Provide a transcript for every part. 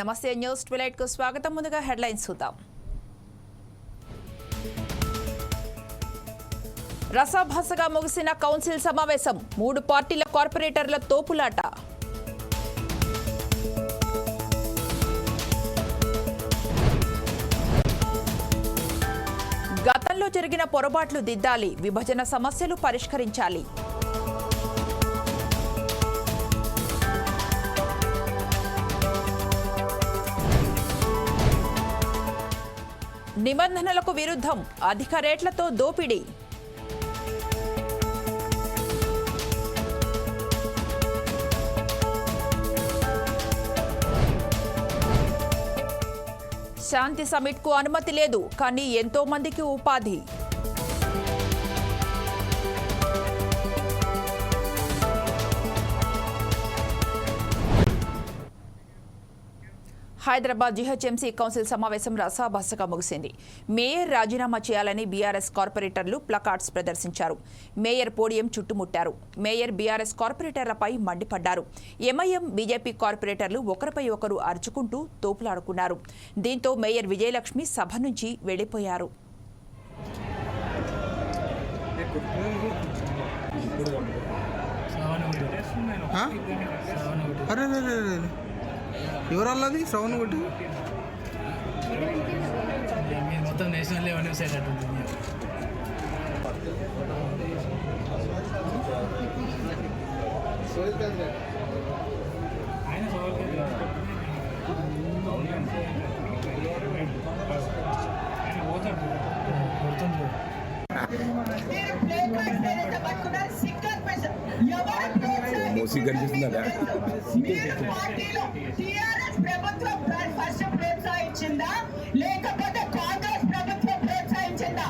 నమస్తే న్యూస్ ట్విలైట్కు స్వాగతం. ముందుగా హెడ్లైన్స్ చూద్దాం. రసాభాసగా ముగిసిన కౌన్సిల్ సమావేశం మూడు పార్టీల కార్పొరేటర్ల తోపులాట. గతంలో జరిగిన పొరపాట్లు దిద్దాలి విభజన సమస్యలు పరిష్కరించాలి. నిబంధనలకు విరుద్ధం. అధిక రేట్లతో దోపిడీ. శాంతి సమిట్కు అనుమతి లేదు కానీ ఎంతో మందికి ఉపాధి. హైదరాబాద్ జీహెచ్ఎంసీ కౌన్సిల్ సమావేశం రసాభాసగా ముగిసింది. మేయర్ రాజీనామా చేయాలని బీఆర్ఎస్ కార్పొరేటర్లు ప్లకార్డ్స్ ప్రదర్శించారు. మేయర్ పోడియం చుట్టుముట్టారు. మేయర్ బీఆర్ఎస్ కార్పొరేటర్లపై మండిపడ్డారు. ఎంఐఎం బీజేపీ కార్పొరేటర్లు ఒకరిపై ఒకరు అరుచుకుంటూ తోపులాడుకున్నారు. దీంతో మేయర్ విజయలక్ష్మి సభ నుంచి వెళ్ళిపోయారు ఆ? అరే అరే అరే అరే. ఎవరల్లది? శ్రవణ్ కొట్టి. మీరు మొత్తం నేషనల్ లెవెల్ ఆయన గుర్తుండ్రు మోసీ కనిపిస్తుందా ప్రోత్సహించిందా లేకపోతే కాంగ్రెస్ ప్రభుత్వం ప్రోత్సహించిందా?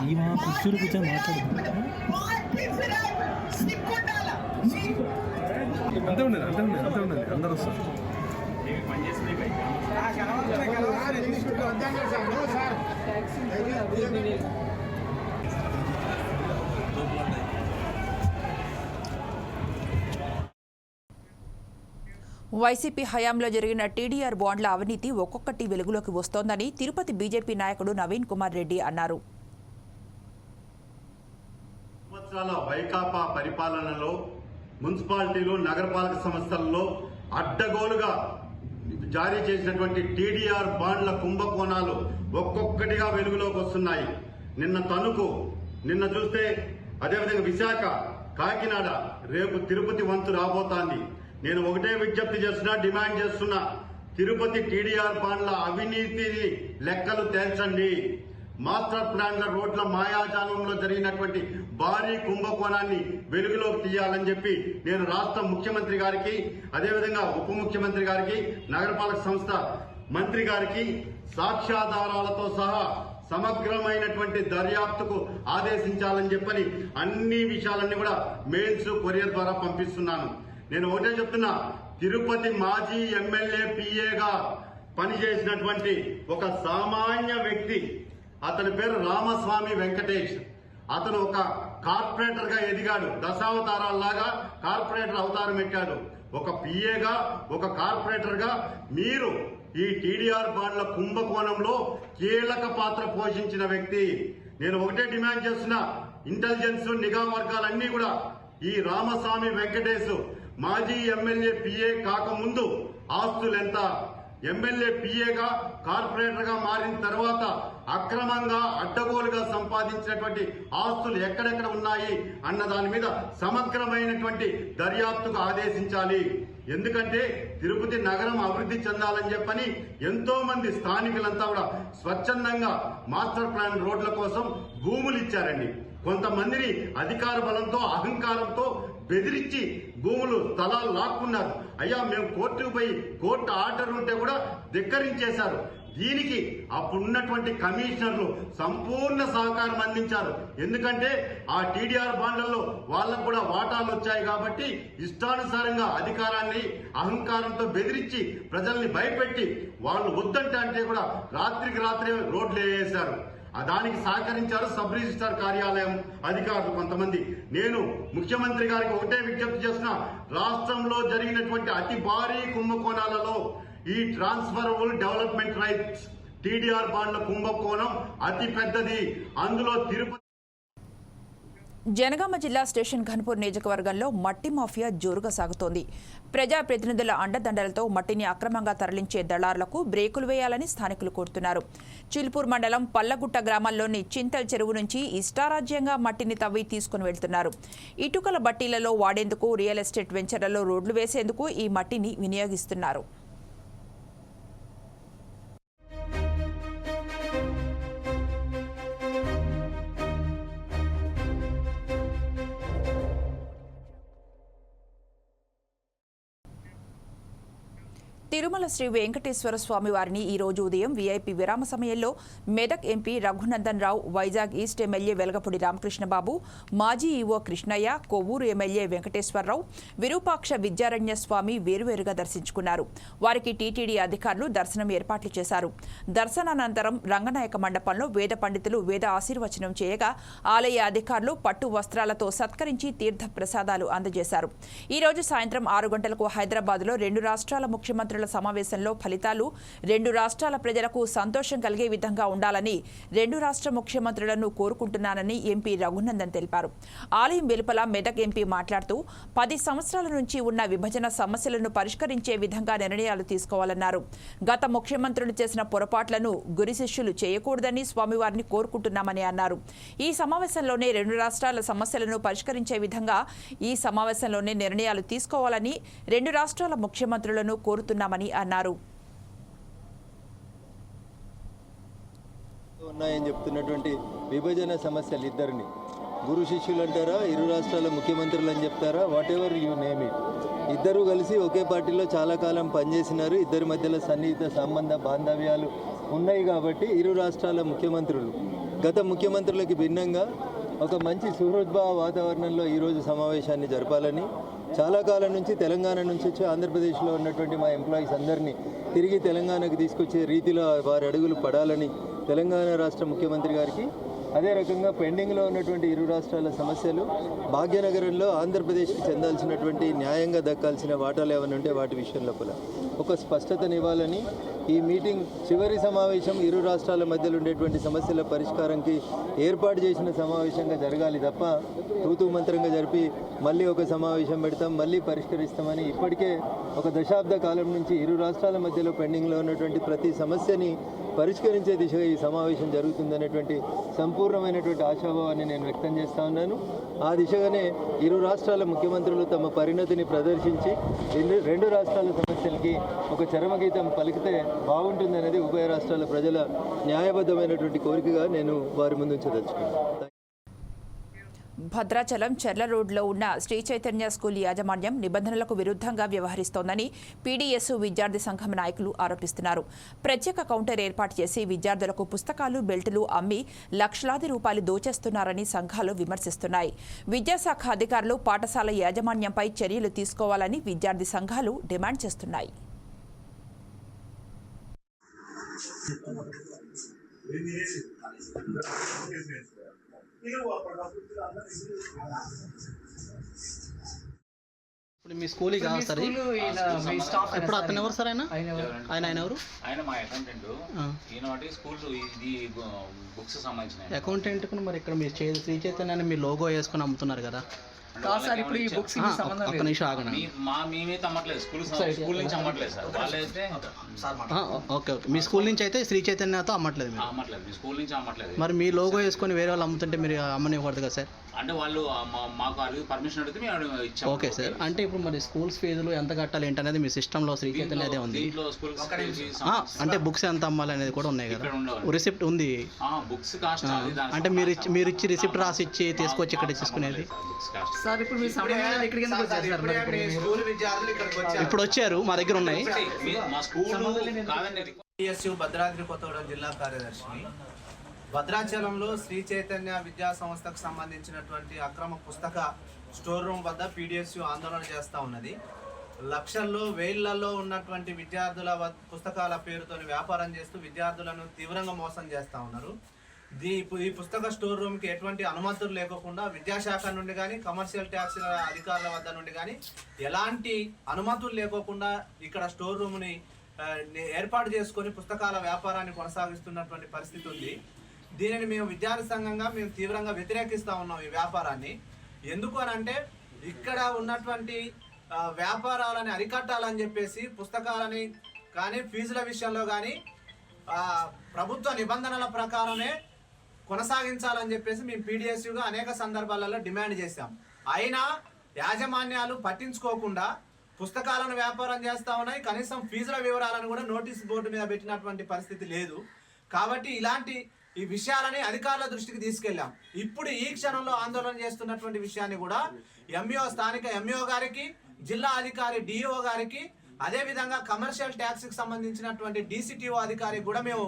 అంతే ఉండదు అంతే ఉండదు అంతే ఉండదు అందరూ వస్తారు. వైసీపీ హయాంలో జరిగిన టీడీఆర్ బాండ్ల అవినీతి ఒక్కొక్కటి వెలుగులోకి వస్తోందని తిరుపతి బీజేపీ నాయకుడు నవీన్ కుమార్ రెడ్డి అన్నారు. సంవత్సరాల వైకాపా పరిపాలనలో మున్సిపాలిటీలు నగరపాలక సంస్థల్లో అడ్డగోలుగా జారీ చేసినటువంటి టీడీఆర్ బాండ్ల కుంభకోణాలు ఒక్కొక్కటిగా వెలుగులోకి వస్తున్నాయి. నిన్న తణుకు నిన్న చూస్తే అదేవిధంగా విశాఖ కాకినాడ రేపు తిరుపతి వంతు రాబోతోంది. నేను ఒకటే విజ్ఞప్తి చేస్తున్నా డిమాండ్ చేస్తున్నా. తిరుపతి టీడీఆర్ బాండ్ల అవినీతిని లెక్కలు తేల్చండి. మాస్టర్ ప్లాన్ల రోడ్ల మాయాజాలంలో జరిగినటువంటి భారీ కుంభకోణాన్ని వెలుగులోకి తీయాలని చెప్పి నేను రాష్ట్ర ముఖ్యమంత్రి గారికి అదేవిధంగా ఉప ముఖ్యమంత్రి గారికి నగరపాలక సంస్థ మంత్రి గారికి సాక్ష్యాధారాలతో సహా సమగ్రమైనటువంటి దర్యాప్తుకు ఆదేశించాలని చెప్పని అన్ని విషయాలన్నీ కూడా మెయిల్స్ కొరియర్ ద్వారా పంపిస్తున్నాను. నేను ఒకటే చెప్తున్నా తిరుపతి మాజీ ఎమ్మెల్యే పిఏగా పనిచేసినటువంటి ఒక సామాన్య వ్యక్తి అతని పేరు రామస్వామి వెంకటేష్. అతను ఒక కార్పొరేటర్గా ఎదిగాడు దశావతారాల్లాగా కార్పొరేటర్ అవతారం ఎక్కాడు. ఒక పిఏగా ఒక కార్పొరేటర్గా మీరు ఈ టీడీఆర్ బాండ్ల కుంభకోణంలో కీలక పాత్ర పోషించిన వ్యక్తి. నేను ఒకటే డిమాండ్ చేస్తున్నా ఇంటెలిజెన్స్ నిఘా వర్గాలన్నీ కూడా ఈ రామస్వామి వెంకటేష్ మాజీ ఎమ్మెల్యే పిఏ కాకముందు ఆస్తులు ఎంత ఎమ్మెల్యే పిఏగా కార్పొరేటర్గా మారిన తర్వాత అక్రమంగా అడ్డగోలుగా సంపాదించినటువంటి ఆస్తులు ఎక్కడెక్కడ ఉన్నాయి అన్న దాని మీద సమగ్రమైనటువంటి దర్యాప్తుకు ఆదేశించాలి. ఎందుకంటే తిరుపతి నగరం అభివృద్ధి చెందాలని చెప్పని ఎంతో మంది స్థానికులంతా కూడా స్వచ్ఛందంగా మాస్టర్ ప్లాన్ రోడ్ల కోసం భూములు ఇచ్చారండి. కొంతమందిని అధికార బలంతో అహంకారంతో బెదిరించి భూములు స్థలాలు లాక్కున్నారు. అయ్యా మేము కోర్టుకు పోయి కోర్టు ఆర్డర్ ఉంటే కూడా ధిక్కరించేశారు. దీనికి అప్పుడున్నటువంటి కమిషనర్లు సంపూర్ణ సహకారం అందించారు. ఎందుకంటే ఆ టీడీఆర్ బాండ్లలో వాళ్ళకు కూడా వాటాలు వచ్చాయి కాబట్టి ఇష్టానుసారంగా అధికారాన్ని అహంకారంతో బెదిరించి ప్రజల్ని భయపెట్టి వాళ్ళు వద్దంటే అంటే కూడా రాత్రికి రాత్రి రోడ్లు వేసేశారు దానికి సహకరించారు సబ్ రిజిస్టార్ కార్యాలయం అధికారులు కొంతమంది. నేను ముఖ్యమంత్రి గారికి ఒకటే విజ్ఞప్తి చేస్తున్నా. రాష్ట్రంలో జరిగినటువంటి అతి భారీ కుంభకోణాలలో ఈ ట్రాన్స్ఫరబుల్ డెవలప్మెంట్ రైట్స్ టీడీఆర్ బాండ్ల కుంభకోణం అతి పెద్దది. అందులో తిరుపతి జనగామ జిల్లా స్టేషన్ ఘన్పూర్ నియోజకవర్గంలో మట్టి మాఫియా జోరుగా సాగుతోంది. ప్రజాప్రతినిధుల అండదండలతో మట్టిని అక్రమంగా తరలించే దళారులకు బ్రేకులు వేయాలని స్థానికులు కోరుతున్నారు. చిల్పూర్ మండలం పల్లగుట్ట గ్రామంలోని చింతల్ చెరువు నుంచి ఇష్టారాజ్యంగా మట్టిని తవ్వి తీసుకుని వెళ్తున్నారు. ఇటుకల బట్టీలలో వాడేందుకు రియల్ ఎస్టేట్ వెంచర్లలో రోడ్లు వేసేందుకు ఈ మట్టిని వినియోగిస్తున్నారు. తిరుమల శ్రీ వెంకటేశ్వర స్వామి వారిని ఈ రోజు ఉదయం వీఐపీ విరామ సమయంలో Medak MP Raghunandan Rao Vizag east MLA Velagapudi Ramakrishnababu మాజీ ఈవో కృష్ణయ్య కొవ్వూరు ఎమ్మెల్యే వెంకటేశ్వరరావు విరూపాక్ష విద్యారణ్య స్వామి వేరువేరుగా దర్శించుకున్నారు. వారికి టీటీడీ అధికారులు దర్శనం ఏర్పాట్లు చేశారు. దర్శనానంతరం రంగనాయక మండపంలో వేద పండితులు వేద ఆశీర్వచనం చేయగా ఆలయ అధికారులు పట్టు వస్త్రాలతో సత్కరించి తీర్థ ప్రసాదాలు అందజేశారు. ఈ రోజు సాయంత్రం ఆరు గంటలకు హైదరాబాద్లో రెండు రాష్ట్రాల ముఖ్యమంత్రుల సమావేశంలో ఫలితాలు రెండు రాష్ట్రాల ప్రజలకు సంతోషం కలిగే విధంగా ఉండాలని రెండు రాష్ట్ర ముఖ్యమంత్రులను కోరుకుంటున్నానని ఎంపీ రఘునందన్ తెలిపారు. ఆలయం వెలుపల మెదక్ ఎంపీ మాట్లాడుతూ పది సంవత్సరాల నుంచి ఉన్న విభజన సమస్యలను పరిష్కరించే విధంగా నిర్ణయాలు తీసుకోవాలన్నారు. గత ముఖ్యమంత్రులు చేసిన పొరపాట్లను గురి శిష్యులు చేయకూడదని స్వామివారిని కోరుకుంటున్నామని అన్నారు. ఈ సమావేశంలోనే రెండు రాష్ట్రాల సమస్యలను పరిష్కరించే విధంగా ఈ సమావేశంలోనే నిర్ణయాలు తీసుకోవాలని రెండు రాష్ట్రాల ముఖ్యమంత్రులను కోరుతున్నామని అన్నారు. ఉన్నాయని చెప్తున్నటువంటి విభజన సమస్యలు ఇద్దరిని. గురు శిష్యులు అంటారా ఇరు రాష్ట్రాల ముఖ్యమంత్రులు అని చెప్తారా whatever you name it ఇద్దరు కలిసి ఒకే పార్టీలో చాలా కాలం పనిచేసినారు ఇద్దరి మధ్యలో సన్నిహిత సంబంధ బాంధవ్యాలు ఉన్నాయి కాబట్టి ఇరు రాష్ట్రాల ముఖ్యమంత్రులు. గత ముఖ్యమంత్రులకి భిన్నంగా ఒక మంచి సుహృద్భావ వాతావరణంలో ఈరోజు సమావేశాన్ని జరపాలని చాలా కాలం నుంచి తెలంగాణ నుంచి వచ్చి ఆంధ్రప్రదేశ్లో ఉన్నటువంటి మా ఎంప్లాయీస్ అందరినీ తిరిగి తెలంగాణకు తీసుకొచ్చే రీతిలో వారి అడుగులు పడాలని తెలంగాణ రాష్ట్ర ముఖ్యమంత్రి గారికి అదే రకంగా పెండింగ్లో ఉన్నటువంటి ఇరు రాష్ట్రాల సమస్యలు భాగ్యనగరంలో ఆంధ్రప్రదేశ్కి చెందాల్సినటువంటి న్యాయంగా దక్కాల్సిన వాటాలు ఏమైనా ఉంటే వాటి విషయం లోపల ఒక స్పష్టతనివ్వాలని ఈ మీటింగ్ చివరి సమావేశం ఇరు రాష్ట్రాల మధ్యలో ఉండేటువంటి సమస్యల పరిష్కారంకి ఏర్పాటు చేసిన సమావేశంగా జరగాలి తప్ప తూతూ మంత్రంగా జరిపి మళ్ళీ ఒక సమావేశం పెడతాం మళ్ళీ పరిష్కరిస్తామని ఇప్పటికే ఒక దశాబ్ద కాలం నుంచి ఇరు రాష్ట్రాల మధ్యలో పెండింగ్లో ఉన్నటువంటి ప్రతి సమస్యని పరిష్కరించే దిశగా ఈ సమావేశం జరుగుతుందనేటువంటి సంపూర్ణమైనటువంటి ఆశాభావాన్ని నేను వ్యక్తం చేస్తా ఉన్నాను. ఆ దిశగానే ఇరు రాష్ట్రాల ముఖ్యమంత్రులు తమ పరిణతిని ప్రదర్శించి రెండు రెండు రాష్ట్రాల సమస్యలకి ఒక చరమగీతం పలికితే బాగుంటుందనేది ఉభయ రాష్ట్రాల ప్రజల న్యాయబద్ధమైనటువంటి కోరికగా నేను వారి ముందు ఉంచదలుచుకున్నాను. భద్రాచలం చెర్ల రోడ్లో ఉన్న శ్రీ చైతన్య స్కూల్ యాజమాన్యం నిబంధనలకు విరుద్ధంగా వ్యవహరిస్తోందని పీడీఎస్ విద్యార్థి సంఘం నాయకులు ఆరోపిస్తున్నారు. ప్రత్యేక కౌంటర్ ఏర్పాటు చేసి విద్యార్థులకు పుస్తకాలు బెల్టులు అమ్మి లక్షలాది రూపాయలు దోచేస్తున్నారని సంఘాలు విమర్శిస్తున్నాయి. విద్యాశాఖ అధికారులు పాఠశాల యాజమాన్యంపై చర్యలు తీసుకోవాలని విద్యార్థి సంఘాలు డిమాండ్ చేస్తున్నాయి. ఇప్పుడు మీ స్కూల్కి కాదు సార్ ఇది? ఇప్పుడు అతను ఎవరు సార్? ఆయన? ఆయన ఆయన ఎవరు? ఆయన మా అకౌంటెంట్. ఈనాటి స్కూల్ ఇది బుక్స్ సంబంధించిన అకౌంటెంట్కు మరి ఇక్కడ మీరు చే- శ్రీ చైతన్యాన్ని మీ లోగో వేసుకొని అమ్ముతున్నారు కదా. కాదు సార్ ఇప్పుడు ఈ బుక్స్ ఆ, ఒక్క- నిమిషం ఆగండి. మా మేమైతే అమ్మట్లేదు స్కూల్ స్కూల్ నుంచి అమ్మట్లేదు సార్. వాళ్ళైతే ఆ, ఓకే ఓకే. మీ స్కూల్ నుంచి అయితే శ్రీ చైతన్యతో అమ్మట్లేదు మీరు? అమ్మట్లేదు. మీ స్కూల్ నుంచి అమ్మట్లేదు. మరి మీ లోగో వేసుకొని వేరే వాళ్ళు అమ్ముతుంటే మీరు అమ్మనివ్వకూడదు కదా సార్? అంటే వాళ్ళు మాకు అడిగి పర్మిషన్ అడిగితే మేము ఇచ్చాము. Okay sir. అంటే ఇప్పుడు మరి స్కూల్స్ ఫీజులు ఎంత కట్టాలి ఏంటనేది మీ సిస్టంలో శ్రీ చైతన్య అదే ఉంది. అంటే బుక్స్ ఎంత అమ్మాలి అనేది కూడా ఉన్నాయి కదా. రిసిప్ట్ ఉంది. బుక్స్ కాస్ట్ అంటే మీరు ఇచ్చి మీరు ఇచ్చి రిసిప్ట్ రాసి ఇచ్చి తీసుకొచ్చి ఇక్కడ తీసుకునేది. సార్ ఇప్పుడు మీ సమయాన్ని ఇక్కడికి ఎందుకు వచ్చారు సార్ మరి ఇప్పుడు వచ్చారు. మా దగ్గర ఉన్నాయి. మీ- స్కూల్ భద్రాద్రి కొత్తగూడెం జిల్లా కార్యదర్శిని. భద్రాచలంలో శ్రీ చైతన్య విద్యా సంస్థకు సంబంధించినటువంటి అక్రమ పుస్తక స్టోర్ రూమ్ వద్ద పీడిఎస్యు ఆందోళన చేస్తూ ఉన్నది. లక్షల్లో వేళ్ళలో ఉన్నటువంటి విద్యార్థుల పుస్తకాల పేరుతో వ్యాపారం చేస్తూ విద్యార్థులను తీవ్రంగా మోసం చేస్తూ ఉన్నారు. దీ ఈ పుస్తక స్టోర్ రూమ్కి ఎటువంటి అనుమతులు లేకోకుండా విద్యాశాఖ నుండి కానీ కమర్షియల్ ట్యాక్స్ అధికారుల వద్ద నుండి కానీ ఎలాంటి అనుమతులు లేకోకుండా ఇక్కడ స్టోర్ రూమ్ని ఏర్పాటు చేసుకొని పుస్తకాల వ్యాపారాన్ని కొనసాగిస్తున్నటువంటి పరిస్థితి ఉంది. దీనిని మేము విద్యార్థి సంఘంగా మేము తీవ్రంగా వ్యతిరేకిస్తా ఉన్నాం ఈ వ్యాపారాన్ని. ఎందుకు అని అంటే ఇక్కడ ఉన్నటువంటి వ్యాపారాలని అరికట్టాలని చెప్పేసి పుస్తకాలని కానీ ఫీజుల విషయంలో కానీ ప్రభుత్వ నిబంధనల ప్రకారమే కొనసాగించాలని చెప్పేసి మేము పీడిఎస్యుగా అనేక సందర్భాలలో డిమాండ్ చేశాం. అయినా యాజమాన్యాలు పట్టించుకోకుండా పుస్తకాలను వ్యాపారం చేస్తా ఉన్నాయి. కనీసం ఫీజుల వివరాలను కూడా నోటీస్ బోర్డు మీద పెట్టినటువంటి పరిస్థితి లేదు. కాబట్టి ఇలాంటి ఈ విషయాలని అధికారుల దృష్టికి తీసుకెళ్ళాం. ఇప్పుడు ఈ క్షణంలో ఆందోళన చేస్తున్నటువంటి విషయాన్ని కూడా ఎంఈఓ స్థానిక ఎంఈఓ గారికి జిల్లా అధికారి డిఓ గారికి అదే విధంగా కమర్షియల్ ట్యాక్స్కి సంబంధించినటువంటి డీసీటీఓ అధికారికి కూడా మేము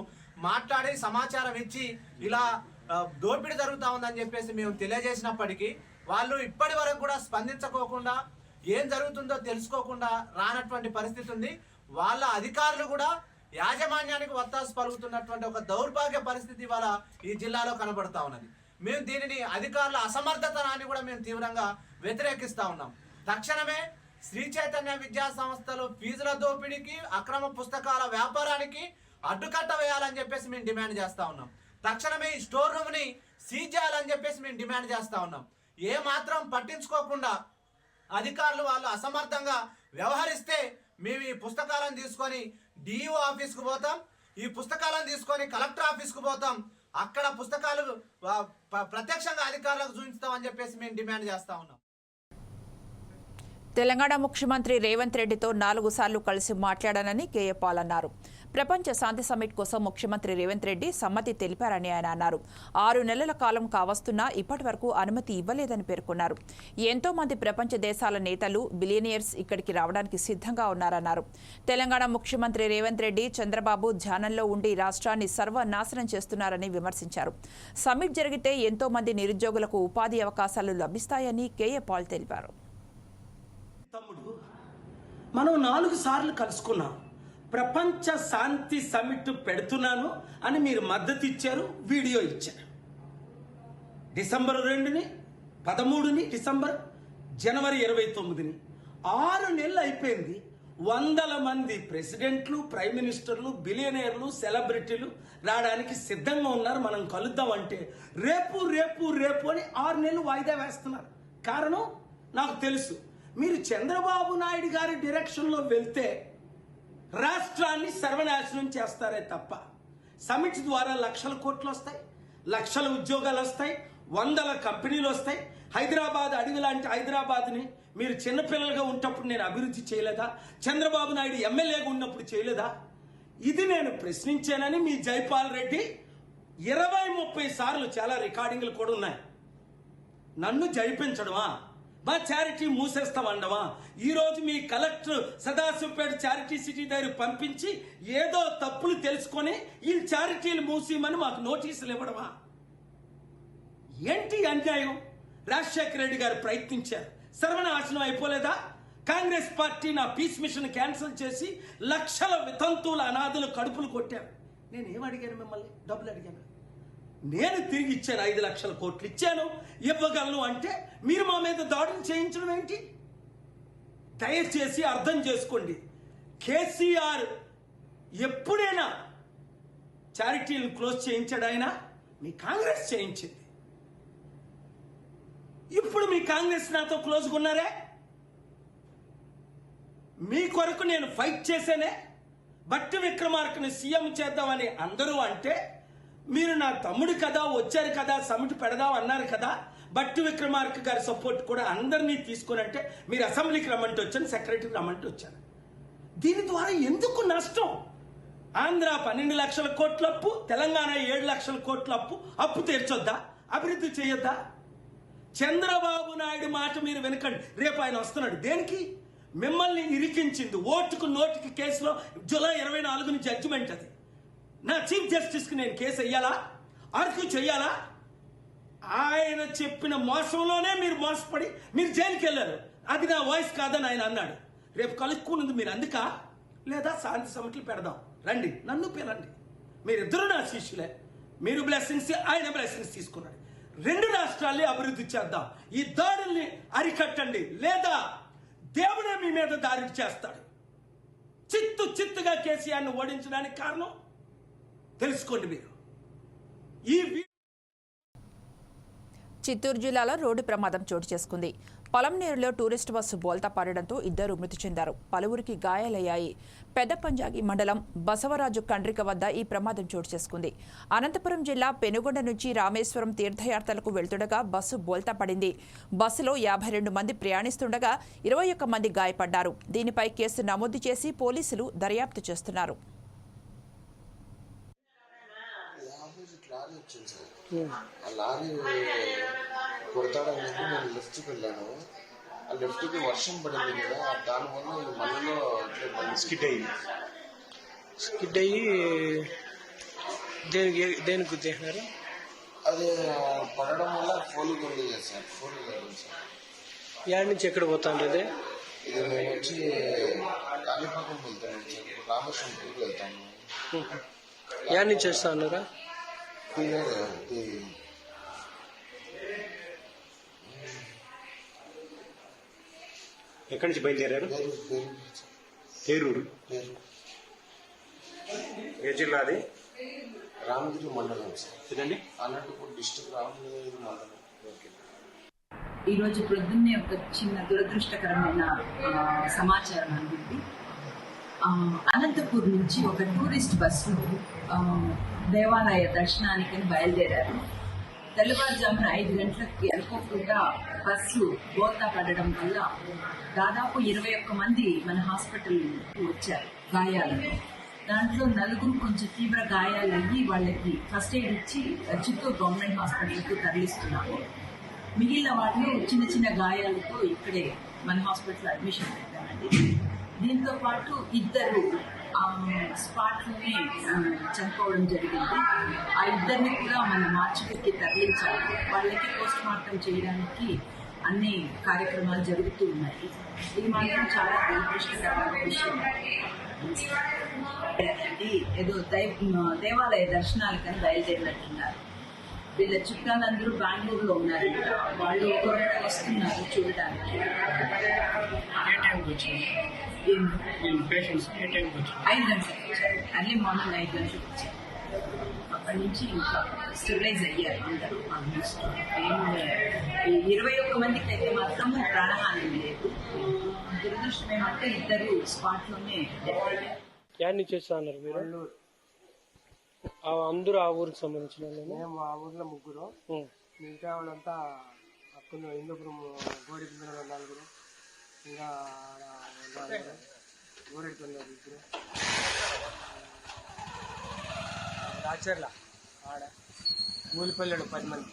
మాట్లాడి సమాచారం ఇచ్చి ఇలా దోపిడీ జరుగుతా ఉందని చెప్పేసి మేము తెలియజేసినప్పటికీ వాళ్ళు ఇప్పటి వరకు కూడా స్పందించకోకుండా ఏం జరుగుతుందో తెలుసుకోకుండా రానటువంటి పరిస్థితి ఉంది. వాళ్ళ అధికారులు కూడా యాజమాన్యానికి వత్తాసు పలుకుతున్నటువంటి ఒక దౌర్భాగ్య పరిస్థితి ఇవాళ ఈ జిల్లాలో కనబడతా ఉన్నది. మేము దీనిని అధికారుల అసమర్థతనాన్ని కూడా మేము తీవ్రంగా వ్యతిరేకిస్తా ఉన్నాం. తక్షణమే శ్రీ చైతన్య విద్యా సంస్థలు ఫీజుల దోపిడీకి అక్రమ పుస్తకాల వ్యాపారానికి అడ్డుకట్ట వేయాలని చెప్పేసి మేము డిమాండ్ చేస్తా ఉన్నాం. తక్షణమే ఈ స్టోర్ రూమ్ని సీజ్ చేయాలని చెప్పేసి మేము డిమాండ్ చేస్తా ఉన్నాం. ఏ మాత్రం పట్టించుకోకుండా అధికారులు వాళ్ళు అసమర్థంగా వ్యవహరిస్తే మేము ఈ పుస్తకాలను తీసుకొని డిఈఓ ఆఫీస్కు పోతాం ఈ పుస్తకాలను తీసుకొని కలెక్టర్ ఆఫీస్కు పోతాం. అక్కడ పుస్తకాలు ప్రత్యక్షంగా అధికారులకు చూపిస్తామని చెప్పేసి మేము డిమాండ్ చేస్తా ఉన్నాం. తెలంగాణ ముఖ్యమంత్రి రేవంత్ రెడ్డితో నాలుగు సార్లు కలిసి మాట్లాడానని కేఏ పాల్ అన్నారు. ప్రపంచ శాంతి సమ్మిట్ కోసం ముఖ్యమంత్రి రేవంత్ రెడ్డి సమ్మతి తెలిపారని ఆయన అన్నారు. ఆరు నెలల కాలం కావస్తున్నా ఇప్పటి వరకు అనుమతి ఇవ్వలేదని పేర్కొన్నారు. ఎంతో మంది ప్రపంచ దేశాల నేతలు బిలియనియర్స్ ఇక్కడికి రావడానికి సిద్ధంగా ఉన్నారన్నారు. తెలంగాణ ముఖ్యమంత్రి రేవంత్ రెడ్డి చంద్రబాబు ధ్యానంలో ఉండి రాష్ట్రాన్ని సర్వనాశనం చేస్తున్నారని విమర్శించారు. సమ్మిట్ జరిగితే ఎంతో మంది నిరుద్యోగులకు ఉపాధి అవకాశాలు లభిస్తాయని కేఏ పాల్ తెలిపారు. మనం నాలుగు సార్లు కలుసుకున్నాం. ప్రపంచ శాంతి సమిట్ పెడుతున్నాను అని మీరు మద్దతు ఇచ్చారు వీడియో ఇచ్చారు. డిసెంబర్ రెండుని పదమూడుని డిసెంబర్ జనవరి ఇరవై తొమ్మిదిని. ఆరు నెలలు అయిపోయింది. వందల మంది ప్రెసిడెంట్లు ప్రైమ్ మినిస్టర్లు బిలియనీర్లు సెలబ్రిటీలు రావడానికి సిద్ధంగా ఉన్నారు. మనం కలుద్దాం అంటే రేపు రేపు రేపు అని ఆరు నెలలు వాయిదా వేస్తున్నారు. కారణం నాకు తెలుసు. మీరు చంద్రబాబు నాయుడు గారి డైరెక్షన్లో వెళ్తే రాష్ట్రాన్ని సర్వనాశనం చేస్తారే తప్ప సమిట్ ద్వారా లక్షల కోట్లు వస్తాయి లక్షల ఉద్యోగాలు వస్తాయి వందల కంపెనీలు వస్తాయి. హైదరాబాద్ అడవి లాంటి హైదరాబాద్ని మీరు చిన్నపిల్లలుగా ఉన్నప్పుడు నేను అభివృద్ధి చేయలేదా? చంద్రబాబు నాయుడు ఎమ్మెల్యేగా ఉన్నప్పుడు చేయలేదా? ఇది నేను ప్రశ్నించానని మీ జైపాల్ రెడ్డి ఇరవై ముప్పై సార్లు చాలా రికార్డింగ్లు కూడా ఉన్నాయి. నన్ను జరిపించడమా మా చారిటీ మూసేస్తామండమా? ఈరోజు మీ కలెక్టర్ సదాశివపేట చారిటీ సిటీ దగ్గర పంపించి ఏదో తప్పులు తెలుసుకొని ఈ చారిటీలు మూసేయమని మాకు నోటీసులు ఇవ్వడమా? ఏంటి అన్యాయం? రాజశేఖర రెడ్డి గారు ప్రయత్నించారు. సర్వనాశనం అయిపోలేదా? కాంగ్రెస్ పార్టీ నా పీస్ మిషన్ క్యాన్సిల్ చేసి లక్షల వితంతువుల అనాథులు కడుపులు కొట్టారు. నేను ఏం అడిగాను మిమ్మల్ని? డబ్బులు అడిగాను. నేను తిరిగి ఇచ్చాను ఐదు లక్షల కోట్లు ఇచ్చాను ఇవ్వగలను అంటే మీరు మా మీద దాడులు చేయించడం ఏంటి? దయచేసి అర్థం చేసుకోండి. కేసీఆర్ ఎప్పుడైనా చారిటీలను క్లోజ్ చేయించాడు ఆయన? మీ కాంగ్రెస్ చేయించింది. ఇప్పుడు మీ కాంగ్రెస్ నాతో క్లోజ్గా ఉన్నారే? మీ కొరకు నేను ఫైట్ చేసేనే? బట్టి విక్రమార్కని సీఎం చేద్దామని అందరూ అంటే మీరు నా తమ్ముడు కదా వచ్చారు కదా సమిట్ పెడదాం అన్నారు కదా బట్టి విక్రమార్క గారి సపోర్ట్ కూడా అందరినీ తీసుకుని అంటే మీరు అసెంబ్లీకి రమ్మంటే వచ్చాను సెక్రటరీకి రమ్మంటే వచ్చాను దీని ద్వారా ఎందుకు నష్టం? ఆంధ్ర పన్నెండు లక్షల కోట్ల అప్పు తెలంగాణ ఏడు లక్షల కోట్ల అప్పు అప్పు తీర్చొద్దా? అభివృద్ధి చేయొద్దా? చంద్రబాబు నాయుడు మాట మీరు వినకండి. రేపు ఆయన వస్తున్నాడు. దేనికి? మిమ్మల్ని ఇరికించింది ఓటుకు నోటుకి కేసులో జూలై ఇరవై నాలుగుని జడ్జిమెంట్ అది. నా చీఫ్ జస్టిస్కి నేను కేసు వెయ్యాలా అరకు చెయ్యాలా ఆయన చెప్పిన మోసంలోనే మీరు మోసపడి మీరు జైలుకి వెళ్ళారు. అది నా వాయిస్ కాదని ఆయన అన్నాడు. రేపు కలుక్కున్నది మీరు అందుక? లేదా శాంతి సమిట్లు పెడదాం. రండి నన్ను పిలండి మీరిద్దరు నా శిష్యులే. మీరు బ్లెస్సింగ్స్ ఆయన బ్లెస్సింగ్స్ తీసుకున్నాడు. రెండు రాష్ట్రాల్ని అభివృద్ధి చేద్దాం. ఈ దాడుల్ని అరికట్టండి. లేదా దేవుడే మీ మీద దాడి చేస్తాడు. చిత్తు చిత్తుగా కేసీఆర్ను ఓడించడానికి కారణం తెలుసుకోండి మీరు. ఈ చిత్తూరు జిల్లాలో రోడ్డు ప్రమాదం చోటు చేసుకుంది. పొలంనేరులో టూరిస్ట్ బస్సు బోల్తా పడడంతో ఇద్దరు మృతి చెందారు. పలువురికి గాయాలయ్యాయి. పెద్ద పంజాగి మండలం బసవరాజు కండ్రిక వద్ద ఈ ప్రమాదం చోటు చేసుకుంది. అనంతపురం జిల్లా పెనుగొండ నుంచి రామేశ్వరం తీర్థయాత్రలకు వెళ్తుండగా బస్సు బోల్తా పడింది. బస్సులో యాభై రెండు మంది ప్రయాణిస్తుండగా ఇరవై ఒక్క మంది గాయపడ్డారు. దీనిపై కేసు నమోదు చేసి పోలీసులు దర్యాప్తు చేస్తున్నారు. లారీ వచ్చింది సార్. ఆ లారీ కొడతాడని చెప్పి నేను లెఫ్ట్కి వెళ్ళాను. ఆ లెఫ్ట్కి వర్షం పడింది కదా ఆ దానివల్ల ఈ మళ్ళీలో స్కిట్ అయ్యింది స్కిడ్ అయ్యి. దేనికి దేనికి గుద్దేసినారు అది పడడం వల్ల ఫోన్ ఉంది కదా సార్. ఫోన్ లేదు సార్ యాడ్ నుంచి ఎక్కడ పోతాండ్రు ఇది మేము వచ్చి కాణిపాకం ఇప్పుడు రామేశ్వరం టూర్కి వెళ్తాము. యాడ్ నుంచి వస్తా అన్నారా ఎక్కడి నుంచి బయలుదేరారు? పేరు ఏ జిల్లా అది? రామగిరి మండలం సార్. ఇదండి అనంతపూర్ డిస్టిక్ రామగిరి మండలం. ఈ రోజు ప్రొద్దున్నే ఒక చిన్న దురదృష్టకరమైన ఆ, సమాచారం అందింది ఆ, అనంతపూర్ నుంచి ఒక టూరిస్ట్ బస్సు ఆ, దేవాలయ దర్శనానికి బయలుదేరారు. తెల్లవారుజామున ఐదు గంటలకి అనుకోకుండా బస్సు బోల్తా పడడం వల్ల దాదాపు ఇరవై ఒక్క మంది మన హాస్పిటల్ వచ్చారు గాయాలతో దాంట్లో నలుగురు కొంచెం తీవ్ర గాయాలయ్యి వాళ్ళకి ఫస్ట్ ఎయిడ్ ఇచ్చి చిత్తూరు గవర్నమెంట్ హాస్పిటల్కి తరలిస్తున్నాము మిగిలిన వాళ్ళు చిన్న చిన్న గాయాలతో ఇక్కడే మన హాస్పిటల్ అడ్మిషన్ పెట్టామండి దీంతో పాటు ఇద్దరు స్పాట్లోనే చనిపోవడం జరిగింది. ఆ ఇద్దరిని కూడా మన మార్చికి తరలించాలి. వాళ్ళకి పోస్ట్ మార్టం చేయడానికి అన్ని కార్యక్రమాలు జరుగుతూ ఉన్నాయి. ఇది మాత్రం చాలా దురదృష్టకరమైన విషయం. ఏదో దేవాలయ దర్శనాలకని బయలుదేరినట్టున్నారు. వీళ్ళ చుట్టాలందరూ బెంగళూరులో ఉన్నారు. వాళ్ళు ఒకరు వస్తున్నారు చూడడానికి ఏం- పేషెంట్స్ ఏ టైంకి వచ్చారు ఐదు గంటలకు వచ్చారు అర్లీ మార్నింగ్ ఐదు గంటలకు వచ్చారు అక్కడి నుంచి ఇంకా స్టెబిలైజ్ అయ్యారు అందరూ ఆల్మోస్ట్ ఇరవై ఒక్క మందికి అయితే మాత్రము ప్రాణహాని లేదు. దురదృష్టం ఏమంటే ఇద్దరు స్పాట్లోనే డెత్ అయ్యారు. అన్నారు మీరు? ఆ అందరూ ఆ ఊరికి సంబంధించిన? మేము ఆ ఊర్లో ముగ్గురు. మిగతా వాళ్ళంతా అక్కడ హిందూపురం గోడి నలుగురు. ఇంకా ఊరెడుతున్నారు ఇద్దరు రాచర్ల ఆడ. మూలిపల్లెడు పది మంది.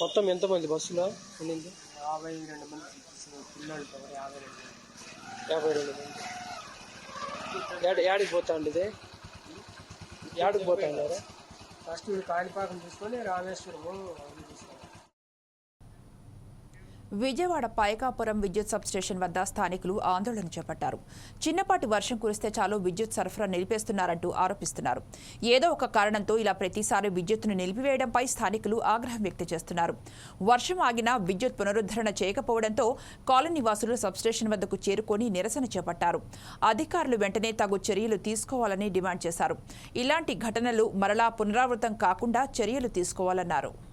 మొత్తం ఎంతమంది బస్సులో ఉండింది యాభై రెండు మంది. పిల్లలతో యాభై రెండు మంది. యాభై రెండు మంది. యాడ్ యాడికి పోతా ఉండేది యాడికి పోతా ఉన్నారా ఫస్ట్ కాణిపాకం తీసుకొని రామేశ్వరము విజయవాడ పైకాపురం విద్యుత్ సబ్స్టేషన్ వద్ద స్థానికులు ఆందోళన చేపట్టారు. చిన్నపాటి వర్షం కురిస్తే చాలు విద్యుత్ సరఫరా నిలిపేస్తున్నారంటూ ఆరోపిస్తున్నారు. ఏదో ఒక కారణంతో ఇలా ప్రతిసారి విద్యుత్తును నిలిపివేయడంపై స్థానికులు ఆగ్రహం వ్యక్తం చేస్తున్నారు. వర్షం ఆగినా విద్యుత్ పునరుద్ధరణ చేయకపోవడంతో కాలనీ వాసులు సబ్స్టేషన్ వద్దకు చేరుకొని నిరసన చేపట్టారు. అధికారులు వెంటనే తగు చర్యలు తీసుకోవాలని డిమాండ్ చేశారు. ఇలాంటి ఘటనలు మరలా పునరావృతం కాకుండా చర్యలు తీసుకోవాలన్నారు.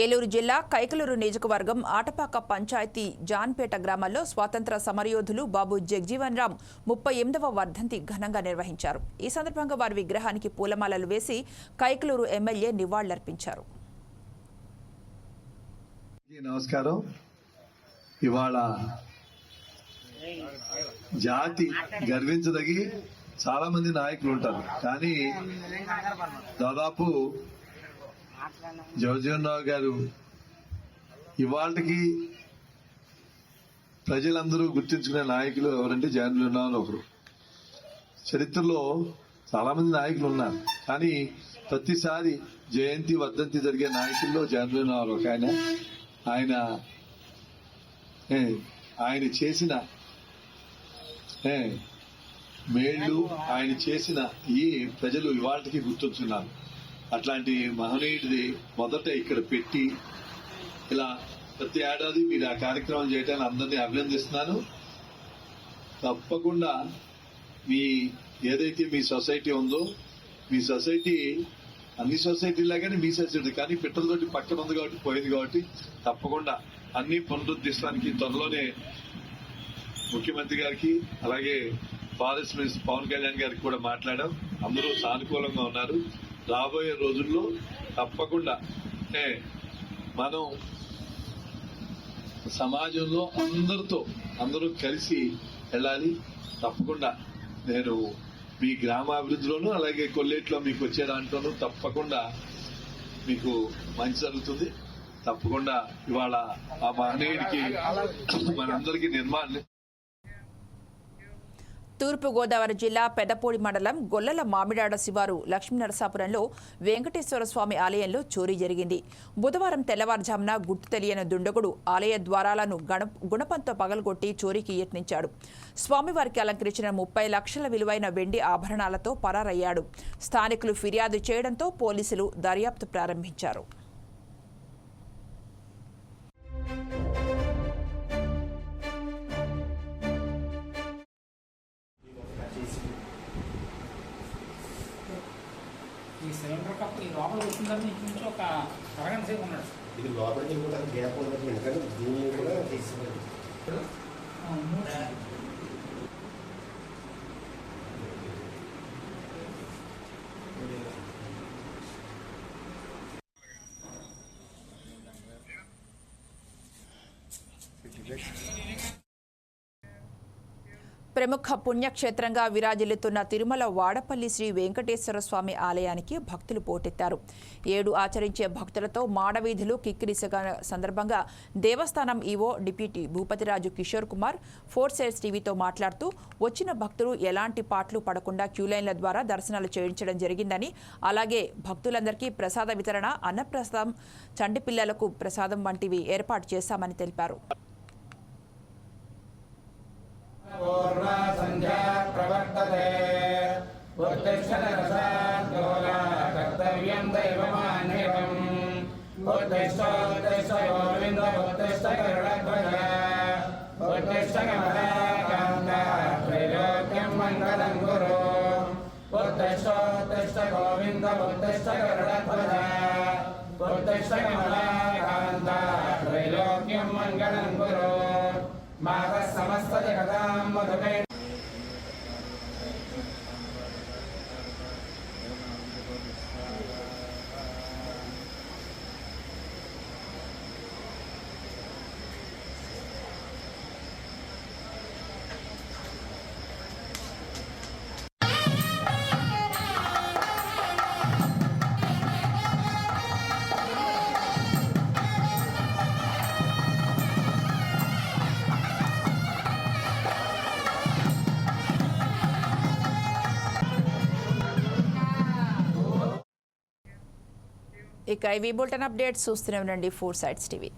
ఏలూరు జిల్లా కైకలూరు నియోజకవర్గం ఆటపాక పంచాయతీ జాన్పేట గ్రామాల్లో స్వాతంత్ర సమరయోధులు బాబు జగ్జీవన్ రామ్ ముప్పై ఎనిమిదవ వర్ధంతి ఘనంగా నిర్వహించారు. ఈ సందర్భంగా వారి విగ్రహానికి పూలమాలలు వేసి కైకలూరు ఎమ్మెల్యే నివాళులర్పించారు. నమస్కారం. ఇవాళ జాతి గర్వించదగి చాలా మంది నాయకులు ఉంటారు. కానీ దాదాపు జవజీవన్ గారు ఇవాళకి ప్రజలందరూ గుర్తించుకునే నాయకులు ఎవరంటే జగన్మోహన్ రావు ఒకరు. చరిత్రలో చాలా మంది నాయకులు ఉన్నారు. కానీ ప్రతిసారి జయంతి వర్ధంతి జరిగే నాయకుల్లో జగన్మోహన్ ఒక ఆయన. ఆయన ఆయన చేసిన మేళ్ళు ఆయన చేసిన ఈ ప్రజలు ఇవాళకి గుర్తుంచున్నారు అట్లాంటి మహనీయుడిది మొదట ఇక్కడ పెట్టి ఇలా ప్రతి ఏడాది మీరు ఆ కార్యక్రమం చేయడానికి అందరినీ అభినందిస్తున్నాను. తప్పకుండా మీ ఏదైతే మీ సొసైటీ ఉందో మీ సొసైటీ అన్ని సొసైటీ లాగానే మీ సొసైటీ కానీ పిట్టలతోటి పక్కన ఉంది కాబట్టి పోయింది కాబట్టి తప్పకుండా అన్ని పునరుద్ధరించడానికి త్వరలోనే ముఖ్యమంత్రి గారికి అలాగే ఫారెస్ట్ మినిస్టర్ పవన్ కళ్యాణ్ గారికి కూడా మాట్లాడాం. అందరూ సానుకూలంగా ఉన్నారు. రాబోయే రోజుల్లో తప్పకుండా అంటే మనం సమాజంలో అందరితో అందరూ కలిసి వెళ్ళాలి. తప్పకుండా నేను మీ గ్రామాభివృద్ధిలోనూ అలాగే కొల్లేట్లో మీకు వచ్చే దాంట్లోనూ తప్పకుండా మీకు మంచి జరుగుతుంది. తప్పకుండా ఇవాళ ఆ మహనీయుడికి మనందరికీ నిర్మాణం తూర్పుగోదావరి జిల్లా పెదపూడి మండలం గొల్లల మామిడాడ శివారు లక్ష్మీనరసాపురంలో వెంకటేశ్వర స్వామి ఆలయంలో చోరీ జరిగింది. బుధవారం తెల్లవారుజామున గుర్తు తెలియని దుండగుడు ఆలయ ద్వారాలను గణ గుణపంతో పగలగొట్టి చోరీకి యత్నించాడు. స్వామివారికి అలంకరించిన ముప్పై లక్షల విలువైన వెండి ఆభరణాలతో పరారయ్యాడు. స్థానికులు ఫిర్యాదు చేయడంతో పోలీసులు దర్యాప్తు ప్రారంభించారు. ఈ సిలిండర్ కప్ ఈ లోపల ఇంచుమించు ఒక అరగంట సేపు ఉన్నాడు. ఇది లోపలికి కూడా గ్యాప్ ఉండదు ఎందుకంటే దీన్ని కూడా తీసుకుని ప్రముఖ పుణ్యక్షేత్రంగా విరాజిల్లుతున్న తిరుమల వాడపల్లి శ్రీ వెంకటేశ్వర స్వామి ఆలయానికి భక్తులు పోటెత్తారు. ఏడు ఆచరించే భక్తులతో మాడవీధులు కిక్కిరిసగా సందర్భంగా దేవస్థానం EO deputy Bhupathiraju Kishore Kumar four sides టీవీతో మాట్లాడుతూ వచ్చిన భక్తులు ఎలాంటి పాటలు పడకుండా క్యూలైన్ల ద్వారా దర్శనాలు చేయించడం జరిగిందని అలాగే భక్తులందరికీ ప్రసాద వితరణ అన్నప్రసాదం చండిపిల్లలకు ప్రసాదం వంటివి ఏర్పాటు చేశామని తెలిపారు. పూర్వా సంధ్యా ప్రవర్తతే ఉత్తిష్టరసాందోలా కర్తవ్యం దైవమాన్యకం ఉత్తిష్టోత్తిష్ట గోవింద ఉత్తిష్ట గరుడధ్వజ ఉత్తిష్ట కమలాకాంత త్రైలోక్యం మంగళం గురు ఉత్తిష్టోత్తిష్ట గోవింద ఉత్తిష్ట గరుడధ్వజ ఉత్తిష్ట కమలాకాంత త్రైలోక్యం మంగళం గురు మాతः సమస్త జగదాం మధుమే ఇక ఇవి బులెటిన్ అప్డేట్స్ చూస్తూనే ఉండండి ఫోర్ సైడ్స్ టీవీ.